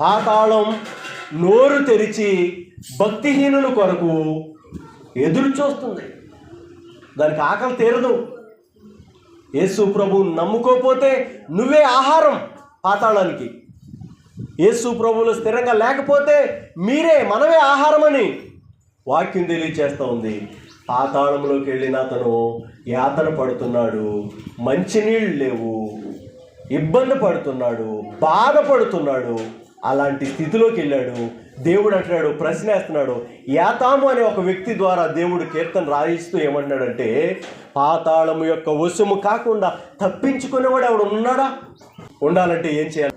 పాతాళం నోరు తెరిచి భక్తిహీనుల కొరకు ఎదురు చూస్తుంది. దానికి ఆకలి తీరదు. యేసు ప్రభు నమ్ముకోపోతే నువ్వే ఆహారం పాతాళానికి యేసు ప్రభువులు స్థిరంగా లేకపోతే మీరే మనమే ఆహారమని వాక్యం తెలియచేస్తూ ఉంది. పాతాళంలోకి వెళ్ళిన అతను యాతన పడుతున్నాడు. మంచినీళ్ళు లేవు. ఇబ్బంది పడుతున్నాడు. బాధపడుతున్నాడు. అలాంటి స్థితిలోకి వెళ్ళాడు. దేవుడు అంటున్నాడు ప్రశ్న వేస్తున్నాడు. యాతాము అనే ఒక వ్యక్తి ద్వారా దేవుడు కీర్తన రాయిస్తూ ఏమంటున్నాడంటే పాతాళము యొక్క వశము కాకుండా తప్పించుకునేవాడు ఎవడు ఉన్నాడా? ఉండాలంటే ఏం చేయాలి?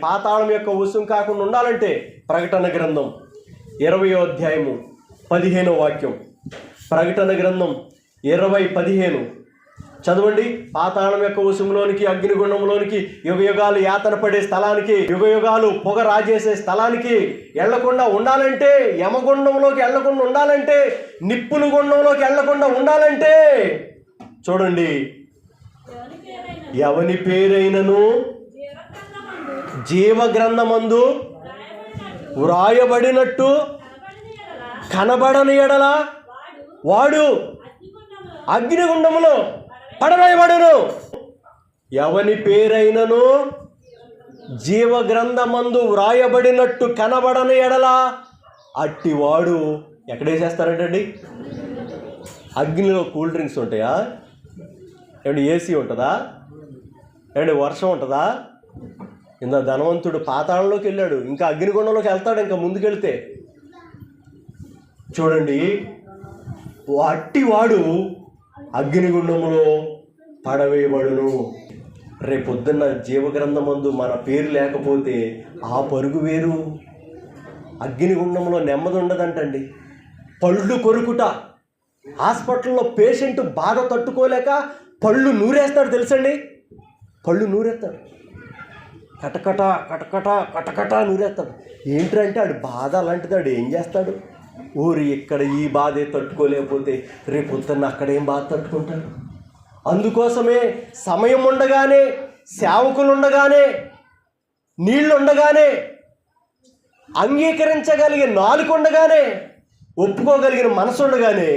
పాతాళం యొక్క వశం కాకుండా ఉండాలంటే ప్రకటన గ్రంథం ఇరవయో అధ్యాయము పదిహేనో వాక్యం. ప్రకటన గ్రంథం ఇరవై పదిహేను. చదవండి. పాతాళం యొక్క ఉసుములోనికి అగ్నిగుండంలోనికి యుగ యుగాలు యాతన పడే స్థలానికి యుగ యుగాలు పొగ రాజేసే స్థలానికి వెళ్ళకుండా ఉండాలంటే యమగుండంలోకి వెళ్ళకుండా ఉండాలంటే నిప్పులు గుండంలోకి వెళ్ళకుండా ఉండాలంటే చూడండి. ఎవని పేరైనను? జీవగ్రంథమందు వ్రాయబడినట్టు కనబడని ఎడల వాడు అగ్నిగుండములో పడవేయబడును. ఎవని పేరైనను జీవగ్రంథమందు వ్రాయబడినట్టు కనబడని ఎడల అట్టివాడు ఎక్కడేసేస్తారంటండి అగ్నిలో కూల్ డ్రింక్స్ ఉంటాయా? ఏమంటే ఏసీ ఉంటుందా? ఏమంటే వర్షం ఉంటుందా? ఇంత ధనవంతుడు పాతాళంలోకి వెళ్ళాడు. ఇంకా అగ్నిగుండంలోకి వెళ్తాడు ఇంకా ముందుకెళ్తే. చూడండి అట్టివాడు అగ్నిగుండములో పడవేయబడును. రేపొద్దున్న జీవగ్రంథమందు మన పేరు లేకపోతే ఆ పరుగు వేరు. అగ్నిగుండంలో నెమ్మది ఉండదంటండి పళ్ళు కొరుకుట. హాస్పిటల్లో పేషెంట్ బాధ తట్టుకోలేక పళ్ళు నూరేస్తాడు తెలుసండి? పళ్ళు నూరేస్తాడు కటకట కటకట కటకట నూరేస్తాడు ఏంటంటే ఆడు బాధ అలాంటిది ఆడు ఏం చేస్తాడు? ఊరి ఇక్కడ ఈ బాధే తట్టుకోలేకపోతే రేపు పొద్దున్న అక్కడేం బాధ తట్టుకుంటాడు అందుకోసమే సమయం ఉండగానే సేవకులు ఉండగానే నీళ్ళు ఉండగానే అంగీకరించగలిగే నాలుగు ఉండగానే ఒప్పుకోగలిగిన మనసు ఉండగానే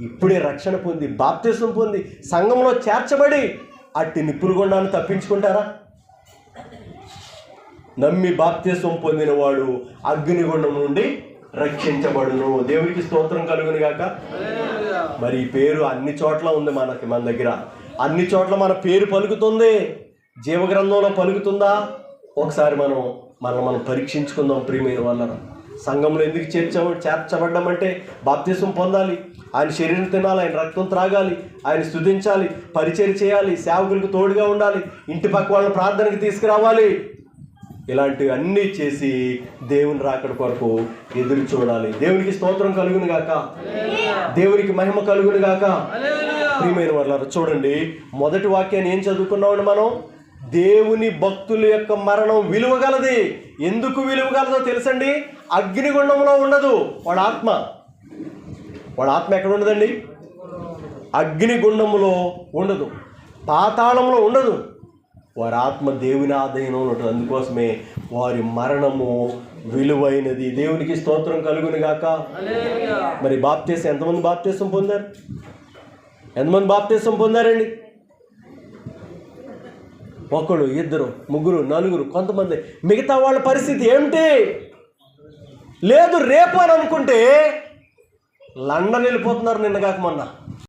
ఇప్పుడే రక్షణ పొంది బాప్తిసం పొంది సంఘంలో చేర్చబడి అట్టి నిప్పురుగొండాన్ని తప్పించుకుంటారా? నమ్మి బాప్తిసం పొందినవాడు అగ్నిగుండం నుండి రక్షించబడును. దేవునికి స్తోత్రం కలుగును గాక మరి ఈ పేరు అన్ని చోట్ల ఉంది మనకి మన దగ్గర. అన్ని చోట్ల మన పేరు పలుకుతుంది. జీవగ్రంథంలో పలుకుతుందా? ఒకసారి మనం మనం మనం పరీక్షించుకుందాం ప్రియమైన వల్ల సంఘంలో ఎందుకు చేర్చాము చేర్చబడ్డామంటే బాప్తిసం పొందాలి. ఆయన శరీరం తినాలి ఆయన రక్తం త్రాగాలి ఆయన స్తుతించాలి పరిచయం చేయాలి సేవకులకు తోడుగా ఉండాలి ఇంటి పక్క వాళ్ళని ప్రార్థనకి తీసుకురావాలి. ఇలాంటివి అన్నీ చేసి దేవుని రాకడ కొరకు ఎదురు చూడాలి. దేవునికి స్తోత్రం కలుగును గాక. దేవునికి మహిమ కలుగును గాక. ప్రియమైన వాళ్ళారు చూడండి మొదటి వాక్యాన్ని ఏం చదువుకున్నామండి మనం? దేవుని భక్తుల యొక్క మరణం విలువగలది. ఎందుకు విలువగలదో తెలుసండి? అగ్నిగుండంలో ఉండదు. వాడు ఆత్మ. వాడు ఆత్మ ఎక్కడ ఉండదండి? అగ్నిగుండములో ఉండదు. పాతాళంలో ఉండదు. వారి ఆత్మ దేవుని ఆధీనంలో ఉంటుంది అందుకోసమే వారి మరణము విలువైనది. దేవునికి స్తోత్రం కలుగును గాక. మరి బాప్తీసం ఎంతమంది బాప్తీసం పొందారు? ఎంతమంది బాప్తీసం పొందారండి? ఒకడు ఇద్దరు ముగ్గురు నలుగురు కొంతమంది. మిగతా వాళ్ళ పరిస్థితి ఏమిటి? లేదు రేపు అని అనుకుంటే లండన్ వెళ్ళిపోతున్నారు నిన్న కాక మొన్న.